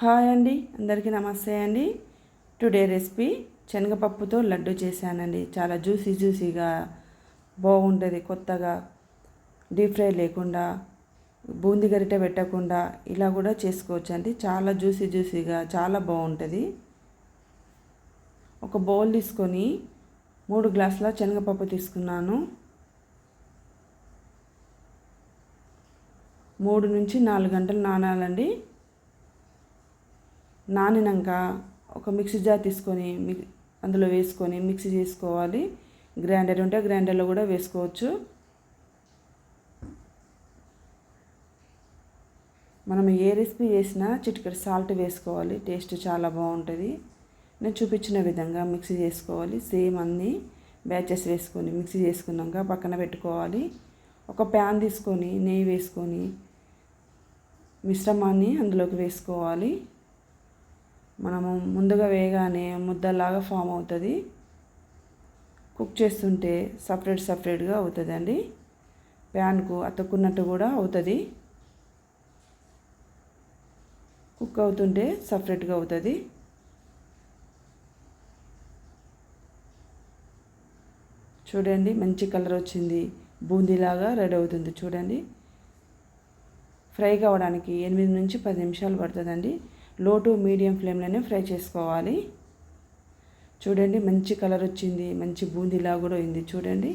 Hi అండి అందరికీ నమస్తే అండి. టుడే రెసిపీ శనగపప్పుతో లడ్డు చేశానండి. చాలా జ్యూసీ జ్యూసీగా బాగుంటుంది కొత్తగా డీప్ ఫ్రై లేకుండా బూంది గరిట పెట్టకుండా ఇలా కూడా చేసుకోవచ్చు అండి చాలా జ్యూసీ జ్యూసీగా చాలా బాగుంటుంది. ఒక బౌల్ తీసుకొని మూడు గ్లాసుల శనగపప్పు తీసుకున్నాను. మూడు నుంచి నాలుగు గంటలు నానాలండి. నానినాక ఒక మిక్సీ జార్ తీసుకొని అందులో వేసుకొని మిక్సీ చేసుకోవాలి. గ్రైండర్ ఉంటే గ్రైండర్లో కూడా వేసుకోవచ్చు. మనం ఏ రెసిపీ చేసినా చిటికెడు సాల్ట్ వేసుకోవాలి. టేస్ట్ చాలా బాగుంటుంది. నేను చూపించిన విధంగా మిక్సీ చేసుకోవాలి. సేమ్ అన్నీ బ్యాచెస్ వేసుకొని మిక్సీ చేసుకున్నాక పక్కన పెట్టుకోవాలి. ఒక ప్యాన్ తీసుకొని నెయ్యి వేసుకొని మిశ్రమాన్ని అందులోకి వేసుకోవాలి. మనము ముందుగా వేయగానే ముద్దలాగా ఫామ్ అవుతుంది. కుక్ చేస్తుంటే సపరేట్ సపరేట్గా అవుతుంది అండి ప్యాన్కు అతుక్కున్నట్టు కూడా అవుతుంది. కుక్ అవుతుంటే సపరేట్గా అవుతుంది. చూడండి మంచి కలర్ వచ్చింది. బూందీలాగా రెడీ అవుతుంది చూడండి. ఫ్రై కావడానికి ఎనిమిది నుంచి పది నిమిషాలు పడుతుందండి. లో టు మీడియం ఫ్లేమ్లోనే ఫ్రై చేసుకోవాలి. చూడండి మంచి కలర్ వచ్చింది మంచి బూందీలా కూడా అయింది చూడండి.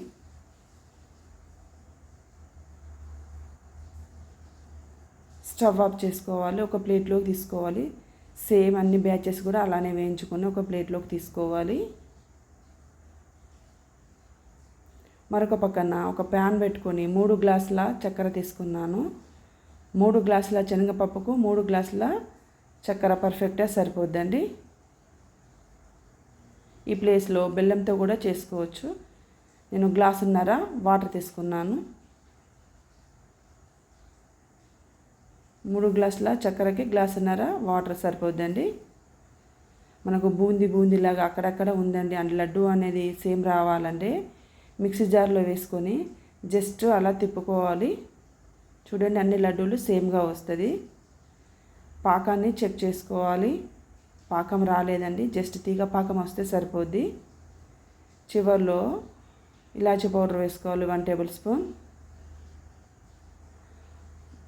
స్టవ్ ఆఫ్ చేసుకోవాలి ఒక ప్లేట్లోకి తీసుకోవాలి. సేమ్ అన్ని బ్యాచెస్ కూడా అలానే వేయించుకొని ఒక ప్లేట్లోకి తీసుకోవాలి. మరొక పక్కన ఒక ప్యాన్ పెట్టుకొని మూడు గ్లాసుల చక్కెర తీసుకున్నాను. మూడు గ్లాసుల శనగపప్పుకు మూడు గ్లాసుల చక్కెర పర్ఫెక్ట్గా సరిపోద్దండి. ఈ ప్లేస్లో బెల్లంతో కూడా చేసుకోవచ్చు. నేను గ్లాసున్నర వాటర్ తీసుకున్నాను. మూడు గ్లాసుల చక్కెరకి గ్లాసున్నర వాటర్ సరిపోద్దండి. మనకు బూందీ బూందీలాగా అక్కడక్కడ ఉందండి. అండ్ లడ్డు అనేది సేమ్ రావాలంటే మిక్సీ జార్లో వేసుకొని జస్ట్ అలా తిప్పుకోవాలి. చూడండి అన్ని లడ్డూలు సేమ్గా వస్తుంది. పాకాన్ని చెక్ చేసుకోవాలి. పాకం రాలేదండి. జస్ట్ తీగ పాకం వస్తే సరిపోద్ది. చివరిలో ఇలాచి పౌడర్ వేసుకోవాలి. One tablespoon.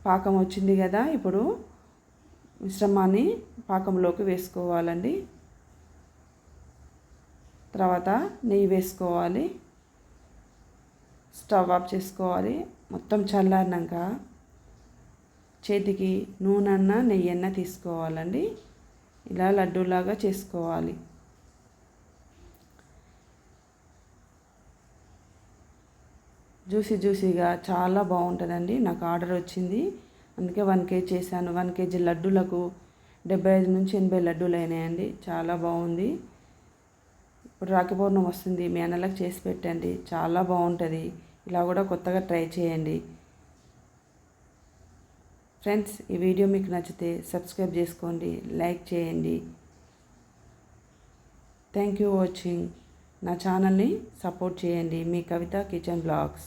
పాకం వచ్చింది కదా ఇప్పుడు మిశ్రమాన్ని పాకంలోకి వేసుకోవాలండి. తర్వాత నెయ్యి వేసుకోవాలి. స్టవ్ ఆఫ్ చేసుకోవాలి. మొత్తం చల్లారినాక చేతికి నూనెన్న నెయ్యన్న తీసుకోవాలండి. ఇలా లడ్డూలాగా చేసుకోవాలి. జ్యూసీ జ్యూసీగా చాలా బాగుంటుందండి. నాకు ఆర్డర్ వచ్చింది. అందుకే వన్ కేజీ చేశాను. వన్ కేజీ లడ్డూలకు డెబ్బై ఐదు నుంచి ఎనభై లడ్డూలు అయినాయండి. చాలా బాగుంది. ఇప్పుడు రాఖీ పౌర్ణం వస్తుంది. మీ అన్నలకు చేసి పెట్టండి. చాలా బాగుంటుంది. ఇలా కూడా కొత్తగా ట్రై చేయండి. ఫ్రెండ్స్ ఈ వీడియో మీకు నచ్చితే సబ్స్క్రైబ్ చేసుకోండి లైక్ చేయండి. థ్యాంక్ యూ వాచింగ్ నా ఛానల్ని సపోర్ట్ చేయండి. మీ కవిత కిచెన్ బ్లాగ్స్.